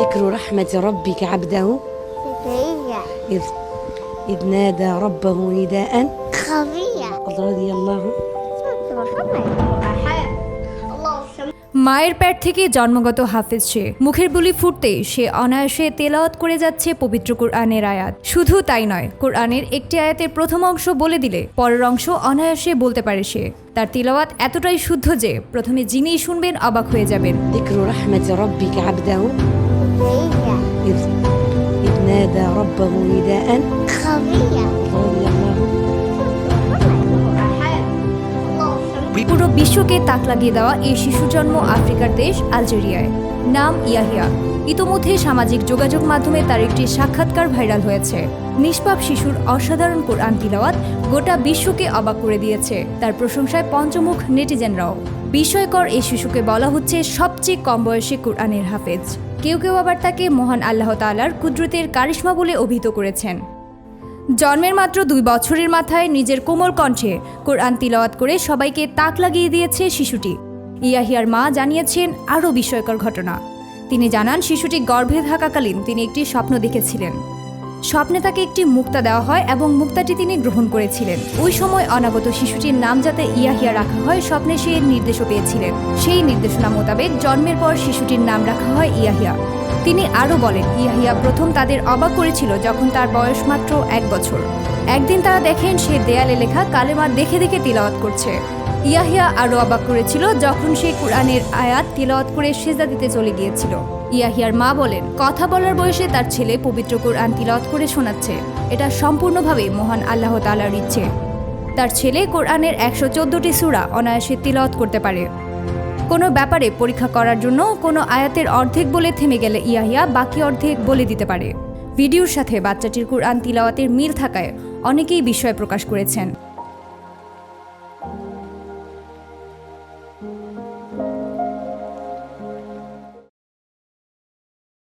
ذكر رحمة ربك عبده. زكريا إذ إذ نادى ربه نداء. خفية رضي الله মায়ের পেট থেকে জন্মগত হাফেজ সে মুখের বুলি ফুটতে সে অনায়াসে তেলাওয়াত করে যাচ্ছে পবিত্র কোরআনের আয়াত শুধু তাই নয় কোরআনের একটি আয়াতের প্রথম অংশ বলে দিলে পরের অংশ অনায়াসে বলতে পারে সে তার তিলাওয়াত এতটাই শুদ্ধ যে প্রথমে যিনিই শুনবেন অবাক হয়ে যাবেন ذكر رحمة ربك عبده زكريا إذ إذ نادى ربه نداء خفية رضي الله পুরো বিশ্বকে তাক লাগিয়ে দেওয়া এই শিশু জন্ম আফ্রিকার দেশ আলজেরিয়ায়। নাম ইয়াহিয়া। ইতোমধ্যে সামাজিক যোগাযোগ মাধ্যমে তার একটি সাক্ষাৎকার ভাইরাল হয়েছে। নিষ্পাপ শিশুর অসাধারণ কোরআন তিলাওয়াত গোটা বিশ্বকে অবাক করে দিয়েছে। তার প্রশংসায় পঞ্চমুখ নেটিজেনরাও। বিস্ময়কর এই শিশুকে বলা হচ্ছে সবচেয়ে কম বয়সী কোরআনের হাফেজ। কেউ কেউ আবার তাকে মহান আল্লাহ তাআলার কুদরতের কারিশ্মা বলে অভিহিত করেছেন। জন্মের মাত্র দুই বছরের মাথায় নিজের কোমল কণ্ঠে কোরআন তিলাওয়াত করে সবাইকে তাক লাগিয়ে দিয়েছে শিশুটি। ইয়াহিয়ার মা জানিয়েছেন, আরও বিস্ময়কর ঘটনা। তিনি জানান, শিশুটি গর্ভে থাকাকালীন তিনি একটি স্বপ্ন দেখেছিলেন। স্বপ্নে তাকে একটি মুক্তা দেওয়া হয় এবং মুক্তাটি তিনি গ্রহণ করেছিলেন। ওই সময় অনাগত শিশুটির নাম যাতে ইয়াহিয়া রাখা হয়, স্বপ্নে সে নির্দেশও পেয়েছিলেন। সেই নির্দেশনা মোতাবেক জন্মের পর শিশুটির নাম রাখা হয় ইয়াহিয়া। তিনি আরও বলেন, ইয়াহিয়া প্রথম তাদের অবাক করেছিল যখন তার বয়স মাত্র এক বছর। একদিন তারা দেখেন সে দেয়ালে লেখা কালেমা দেখে দেখে তিলাওয়াত করছে। ইয়াহিয়া আরও অবাক করেছিল যখন সে কোরআনের আয়াত তিলাওয়াত করে সেজদা দিতে চলে গিয়েছিল। ইয়াহিয়ার মা বলেন, কথা বলার বয়সে তার ছেলে পবিত্র কোরআন তিলাওয়াত করে শোনাচ্ছে। এটা সম্পূর্ণভাবে মহান আল্লাহ তালার ইচ্ছে। তার ছেলে কোরআনের একশো চোদ্দটি সূরা অনায়াসে তিলাওয়াত করতে পারে। কোনো ব্যাপারে পরীক্ষা করার জন্য কোনো আয়াতের অর্ধেক বলে থেমে গেলে ইয়াহিয়া বাকি অর্ধেক বলে দিতে পারে। ভিডিওর সাথে বাচ্চাটির কুরআন তিলাওয়াতের মিল থাকায় অনেকেই বিস্ময় প্রকাশ করেছেন।